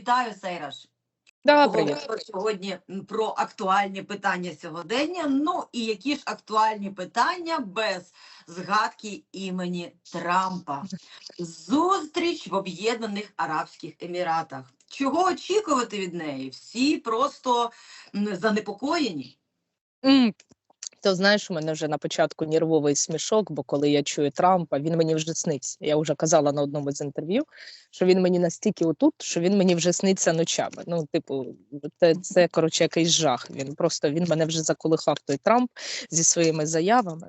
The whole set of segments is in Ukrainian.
Вітаю, Сейраш. Говоримо сьогодні про актуальні питання сьогодення. Ну і які ж актуальні питання без згадки імені Трампа? Зустріч в Об'єднаних Арабських Еміратах. Чого очікувати від неї? Всі просто занепокоєні. То знаєш, у мене вже на початку нервовий смішок, бо коли я чую Трампа, він мені вже сниться. Я вже казала на одному з інтерв'ю, що він мені настільки отут, що він мені вже сниться ночами. Ну, типу, це, це коротше якийсь жах. Він просто він мене вже заколихав той Трамп зі своїми заявами.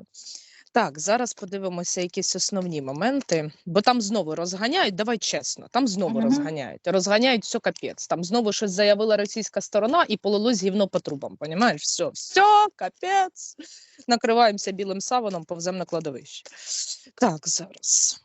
Так, зараз подивимося якісь основні моменти, бо там знову розганяють. Давай чесно, там знову Мгм. розганяють. Розганяють все капець. Там знову щось заявила російська сторона і полилось гівно по трубам. Понімаєш? Все, все, капець. Накриваємося білим саваном, повземо на кладовище. Так, зараз.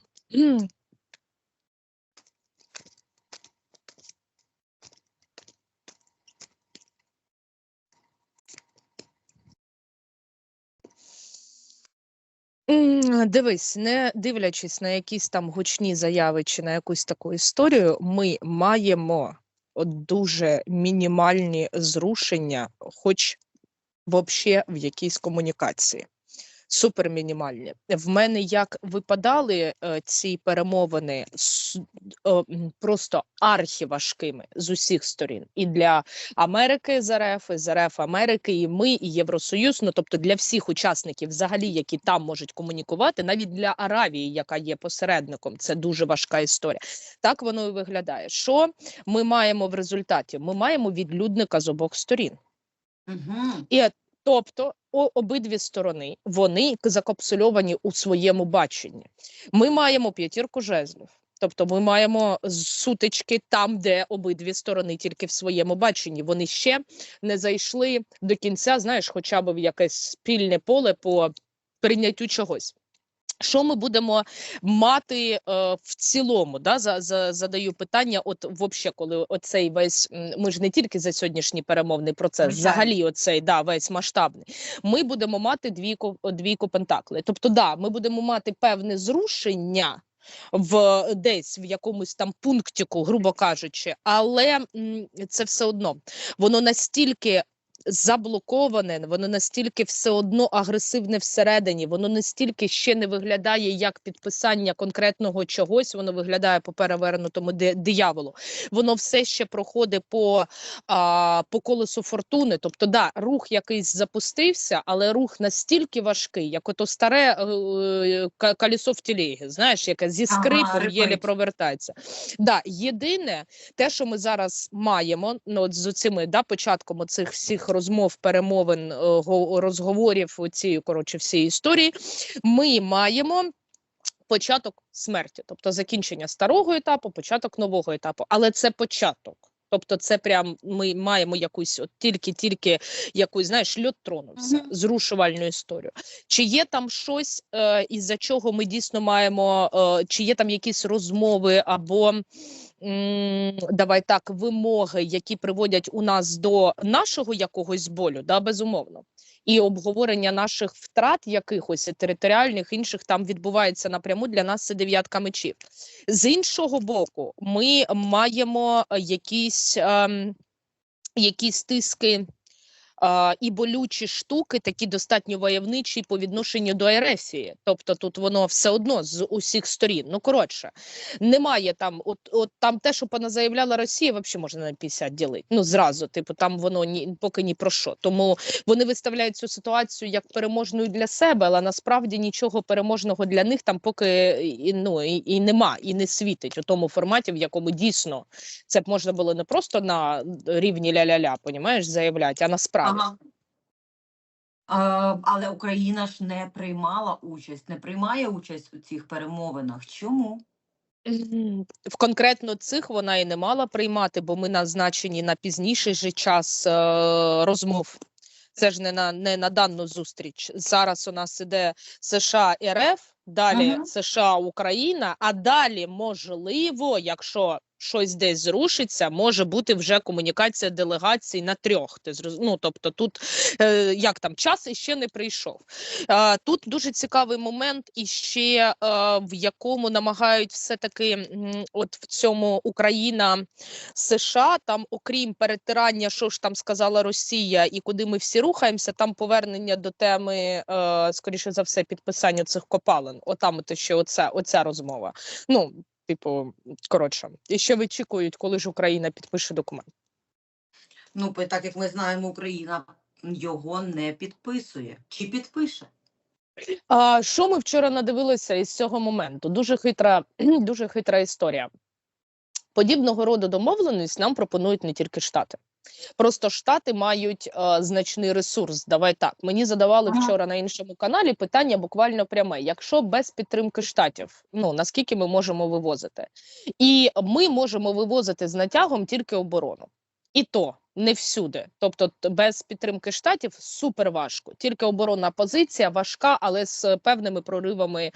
Дивись, не дивлячись на якісь там гучні заяви чи на якусь таку історію, ми маємо от дуже мінімальні зрушення, хоч вообще в якійсь комунікації. Супер мінімальні. В мене як випадали е, ці перемовини с- е, просто архіважкими з усіх сторін. І для Америки з РФ, і з РФ Америки, і ми, і Євросоюз. Ну тобто для всіх учасників, взагалі, які там можуть комунікувати, навіть для Аравії, яка є посередником, це дуже важка історія. Так воно і виглядає. Що ми маємо в результаті? Ми маємо відлюдника з обох сторін. Угу. І тобто обидві сторони вони закапсульовані у своєму баченні. Ми маємо п'ятірку жезлів. Тобто ми маємо сутички там, де обидві сторони тільки в своєму баченні. Вони ще не зайшли до кінця, знаєш, хоча б в якесь спільне поле по прийняттю чогось. Що ми будемо мати е, в цілому? Да? За, за, задаю питання. От вообще, коли оцей весь ми ж не тільки за сьогоднішній перемовний процес, Звичайно. взагалі, оцей да, весь масштабний. Ми будемо мати двійку, двійку пентаклей. Тобто, да, ми будемо мати певне зрушення. В десь в якомусь там пунктику, грубо кажучи, але це все одно воно настільки заблоковане, воно настільки все одно агресивне всередині, воно настільки ще не виглядає як підписання конкретного чогось, воно виглядає по перевернутому дияволу. Воно все ще проходить по, а, по колесу фортуни. Тобто, да, рух якийсь запустився, але рух настільки важкий, як ото старе е, е, колесо в тілегі, знаєш, яке зі Ага, єлі провертається. Да, єдине, те, що ми зараз маємо, ну от з цими да, початком цих всіх розмов, перемовин, е, го- розговорів цієї коротше всієї історії, ми маємо. Початок смерті, тобто закінчення старого етапу, початок нового етапу, але це початок. Тобто, це прям ми маємо якусь от тільки-тільки якусь, знаєш, льот тронувся, Мгм. зрушувальну історію. Чи є там щось, е, із-за чого ми дійсно маємо, е, чи є там якісь розмови або давай так, вимоги, які приводять у нас до нашого якогось болю, да, безумовно. І обговорення наших втрат якихось територіальних інших там відбувається напряму. Для нас це дев'ятка мечів. З іншого боку, ми маємо якісь, ем, якісь тиски. І болючі штуки, такі достатньо войовничі по відношенню до ерефії. Тобто тут воно все одно з усіх сторін. Ну коротше, немає там, от, от там те, що поназаявляла Росія, взагалі можна на 50 ділити. Ну зразу, типу, там воно ні поки ні про що. Тому вони виставляють цю ситуацію як переможною для себе, але насправді нічого переможного для них там поки і, ну, і, і нема, і не світить у тому форматі, в якому дійсно це б можна було не просто на рівні ля-ля-ля, понімаєш, заявляти, а насправді. Ага. Але Україна ж не приймала участь, не приймає участь у цих перемовинах. Чому? В конкретно цих вона і не мала приймати, бо ми назначені на пізніший же час е, розмов. Це ж не на не на дану зустріч. Зараз у нас іде США РФ. Далі Мгм. США, Україна, а далі, можливо, якщо щось десь зрушиться, може бути вже комунікація делегацій на трьох. Ти зроз... ну, тобто тут е, як там час іще не прийшов. Е, тут дуже цікавий момент, іще е, в якому намагають все-таки от в цьому Україна США, там, окрім перетирання, що ж там сказала Росія, і куди ми всі рухаємося, там повернення до теми, е, скоріше за все, підписання цих копалин. Отам от ще оця, оця розмова. Ну, типу, коротше, і ще вичікують, коли ж Україна підпише документ. Ну, так як ми знаємо, Україна його не підписує. Чи підпише? А що ми вчора надивилися із цього моменту? Дуже хитра, дуже хитра історія. Подібного роду домовленість нам пропонують не тільки Штати. Просто Штати мають е, значний ресурс. Давай так. Мені задавали вчора на іншому каналі питання буквально пряме: якщо без підтримки штатів, ну наскільки ми можемо вивозити? І ми можемо вивозити з натягом тільки оборону. І то не всюди. Тобто, без підтримки штатів супер важко. Тільки оборонна позиція важка, але з певними проривами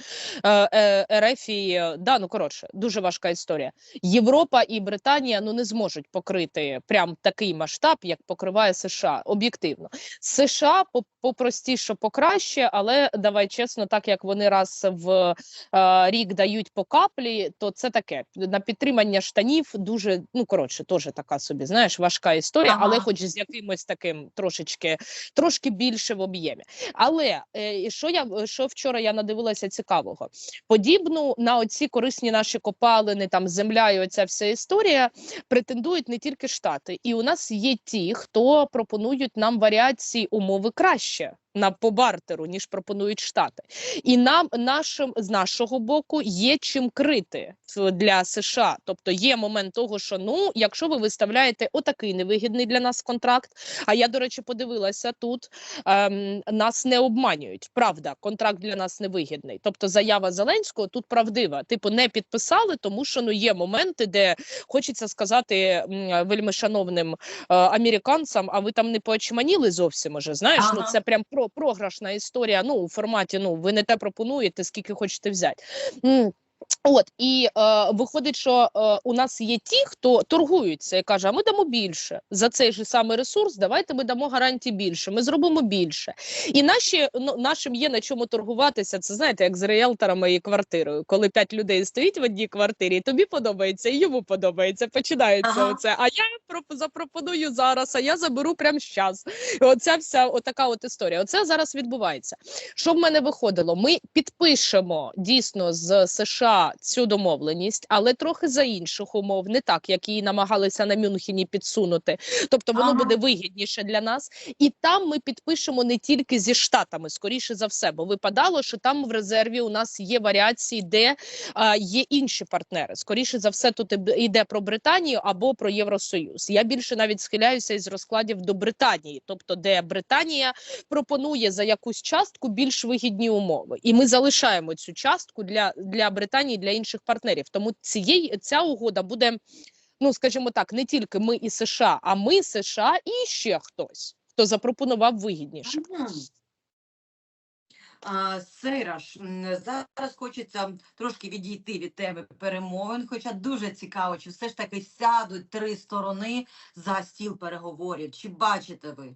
е, е, РФ і, е, да, ну коротше, дуже важка історія. Європа і Британія ну не зможуть покрити прям такий масштаб, як покриває США. Об'єктивно, США по- попростіше, покраще, але давай чесно, так як вони раз в е, рік дають по каплі, то це таке на підтримання штанів. Дуже ну коротше, теж така собі, знаєш, важка історія, але Ага. хоч з якимось таким трошечки трошки більше в об'ємі. Але е, що я що вчора я надивилася цікавого? Подібну на оці корисні наші копалини, там земля і оця вся історія претендують не тільки штати, і у нас є ті, хто пропонують нам варіації умови краще. На по бартеру, ніж пропонують штати, і нам нашим з нашого боку є чим крити для США. Тобто є момент того, що ну, якщо ви виставляєте отакий невигідний для нас контракт. А я, до речі, подивилася тут. Ем, нас не обманюють. Правда, контракт для нас невигідний. Тобто, заява Зеленського тут правдива. Типу, не підписали, тому що ну є моменти, де хочеться сказати вельми шановним е, американцям, а ви там не поочманіли зовсім уже. Знаєш, ну це прям про програшна історія. Ну у форматі ну ви не те пропонуєте, скільки хочете взяти. От і е, виходить, що е, у нас є ті, хто торгуються і каже: а ми дамо більше за цей же самий ресурс. Давайте ми дамо гарантії більше. Ми зробимо більше. І наші ну, нашим є на чому торгуватися. Це знаєте, як з реєлторами і квартирою. Коли п'ять людей стоїть в одній квартирі, і тобі подобається, і йому подобається. Починається Ага. оце. А я проп- запропоную зараз, а я заберу прямо зараз. І оця вся отака от історія. Оце зараз відбувається. Що в мене виходило? Ми підпишемо дійсно з США цю домовленість, але трохи за інших умов, не так, як її намагалися на Мюнхені підсунути. Тобто воно Ага. буде вигідніше для нас, і там ми підпишемо не тільки зі штатами, скоріше за все, бо випадало, що там в резерві у нас є варіації, де а, є інші партнери. Скоріше за все, тут йде про Британію або про Євросоюз. Я більше навіть схиляюся із розкладів до Британії, тобто де Британія пропонує за якусь частку більш вигідні умови, і ми залишаємо цю частку для, для Британії, для інших партнерів. Тому цієї ця угода буде. Ну, скажімо так, не тільки ми і США, а ми США і ще хтось, хто запропонував вигідніше. Сейраш, зараз хочеться трошки відійти від теми перемовин, хоча дуже цікаво, чи все ж таки сядуть три сторони за стіл переговорів. Чи бачите ви?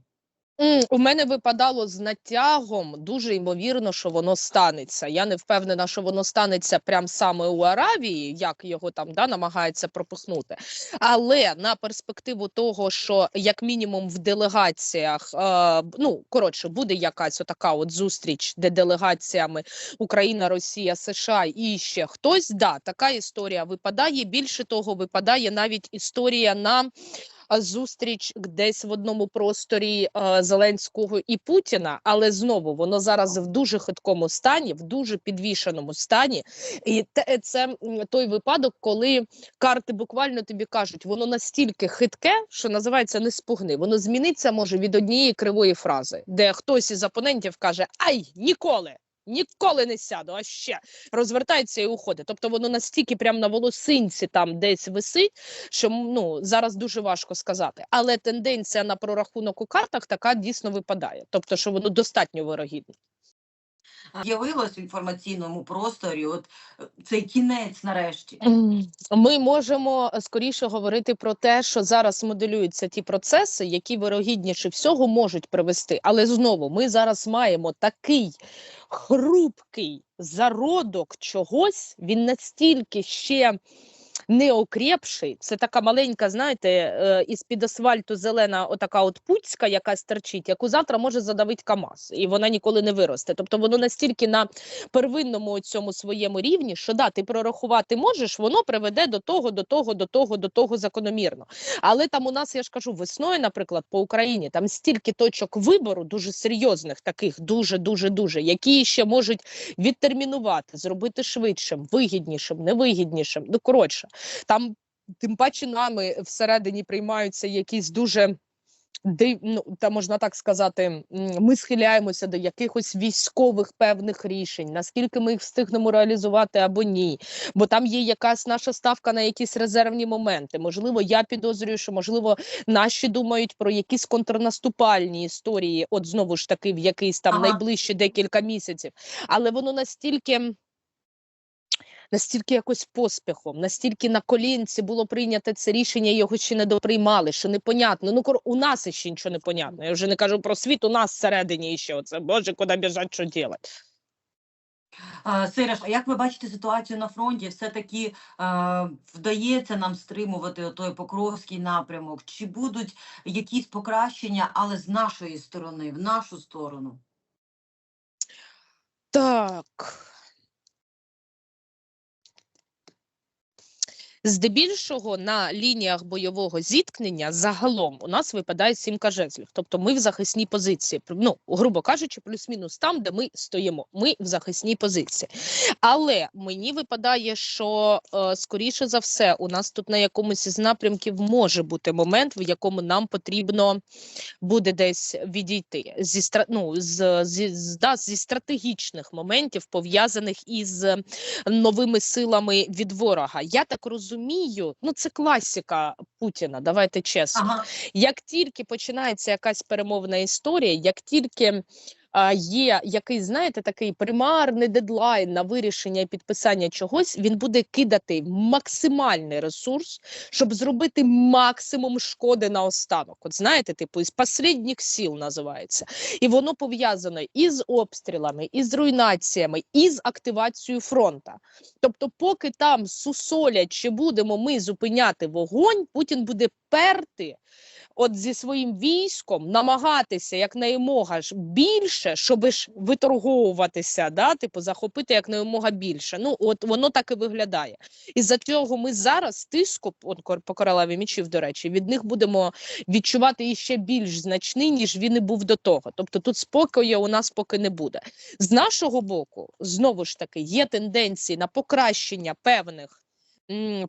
У мене випадало з натягом. Дуже ймовірно, що воно станеться. Я не впевнена, що воно станеться прямо саме у Аравії, як його там да, намагається пропихнути. Але на перспективу того, що як мінімум в делегаціях, е, ну коротше, буде якась отака от зустріч, де делегаціями Україна, Росія, США і ще хтось. Да, така історія випадає. Більше того, випадає навіть історія на зустріч десь в одному просторі Зеленського і Путіна, але знову воно зараз в дуже хиткому стані, в дуже підвішеному стані. І це той випадок, коли карти буквально тобі кажуть, воно настільки хитке, що називається не спугни. Воно зміниться може від однієї кривої фрази, де хтось із опонентів каже: Ай, ніколи! Ніколи не сяду, а ще розвертається і уходить. Тобто воно настільки прямо на волосинці там десь висить, що ну зараз дуже важко сказати. Але тенденція на прорахунок у картах така дійсно випадає. Тобто, що воно достатньо вирогідне. З'явилось в інформаційному просторі, от цей кінець нарешті. Ми можемо е, скоріше говорити про те, що зараз моделюються ті процеси, які вирогідніше всього можуть привести. Але знову ми зараз маємо такий хрупкий зародок чогось, він настільки ще не окрепший. Це така маленька, знаєте, е, із під асфальту зелена, отака от пуцька, яка стерчить, яку завтра може задавити КАМАЗ, і вона ніколи не виросте. Тобто воно настільки на первинному цьому своєму рівні, що да, ти прорахувати можеш, воно приведе до того, до того, до того, до того закономірно. Але там у нас, я ж кажу, весною, наприклад, по Україні там стільки точок вибору, дуже серйозних, таких, дуже, дуже, дуже, які ще можуть відтермінувати, зробити швидшим, вигіднішим, невигіднішим. Ну коротше, там тим паче нами всередині приймаються якісь дуже. Див, ну, та можна так сказати, ми схиляємося до якихось військових певних рішень, наскільки ми їх встигнемо реалізувати або ні. Бо там є якась наша ставка на якісь резервні моменти. Можливо, я підозрюю, що можливо наші думають про якісь контрнаступальні історії, от знову ж таки, в якийсь там Ага. найближчі декілька місяців. Але воно настільки. Настільки якось поспіхом, настільки на колінці було прийнято це рішення, його ще не доприймали, що непонятно. Ну у нас ще нічого не понятно. Я вже не кажу про світ, у нас всередині ще оце. Боже, куди біжать, що робити? Сереж, а як ви бачите ситуацію на фронті? Все-таки е, вдається нам стримувати той Покровський напрямок? Чи будуть якісь покращення, але з нашої сторони, в нашу сторону? Так. Здебільшого на лініях бойового зіткнення загалом у нас випадає сімка жезлів. Тобто ми в захисній позиції. Ну, грубо кажучи, плюс-мінус там, де ми стоїмо. Ми в захисній позиції. Але мені випадає, що е, скоріше за все, у нас тут на якомусь із напрямків може бути момент, в якому нам потрібно буде десь відійти зі ну, з, зі, з, да, зі стратегічних моментів, пов'язаних із новими силами від ворога. Я так розумію, ну це класіка Путіна. Давайте чесно. Ага. Як тільки починається якась перемовна історія, як тільки є якийсь, знаєте, такий примарний дедлайн на вирішення і підписання чогось, він буде кидати максимальний ресурс, щоб зробити максимум шкоди наостанок. От знаєте, типу, із послідніх сіл називається. І воно пов'язано із обстрілами, із руйнаціями, із активацією фронта. Тобто, поки там сусолять, чи будемо ми зупиняти вогонь, Путін буде перти от зі своїм військом намагатися якнаймога більше, щоб ж виторговуватися, да, типу захопити якнаймога більше. Ну от воно так і виглядає. І за цього ми зараз тиску по королеві мічів, до речі, від них будемо відчувати іще більш значний, ніж він і був до того. Тобто тут спокою у нас поки не буде. З нашого боку, знову ж таки, є тенденції на покращення певних.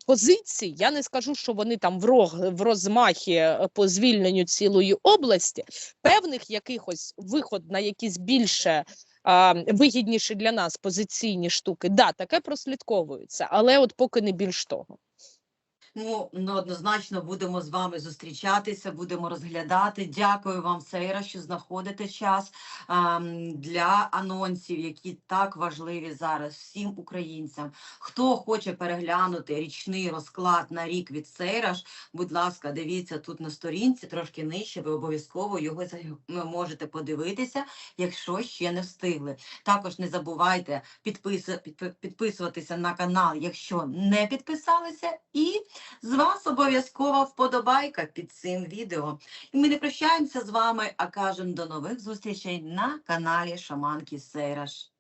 Позицій я не скажу, що вони там в рог в розмахі е, по звільненню цілої області, певних якихось виход на якісь більше вигідніші для нас позиційні штуки. Да, таке прослідковується, але от поки не більш того. Ну, однозначно будемо з вами зустрічатися, будемо розглядати. Дякую вам, Сейра, що знаходите час ем, для анонсів, які так важливі зараз всім українцям. Хто хоче переглянути річний розклад на рік від Сейраш, будь ласка, дивіться тут на сторінці, трошки нижче. Ви обов'язково його можете подивитися, якщо ще не встигли. Також не забувайте підпис- підписуватися на канал, якщо не підписалися, і з вас обов'язково вподобайка під цим відео. І ми не прощаємося з вами, а кажемо до нових зустрічей на каналі Шаманки Сейраш.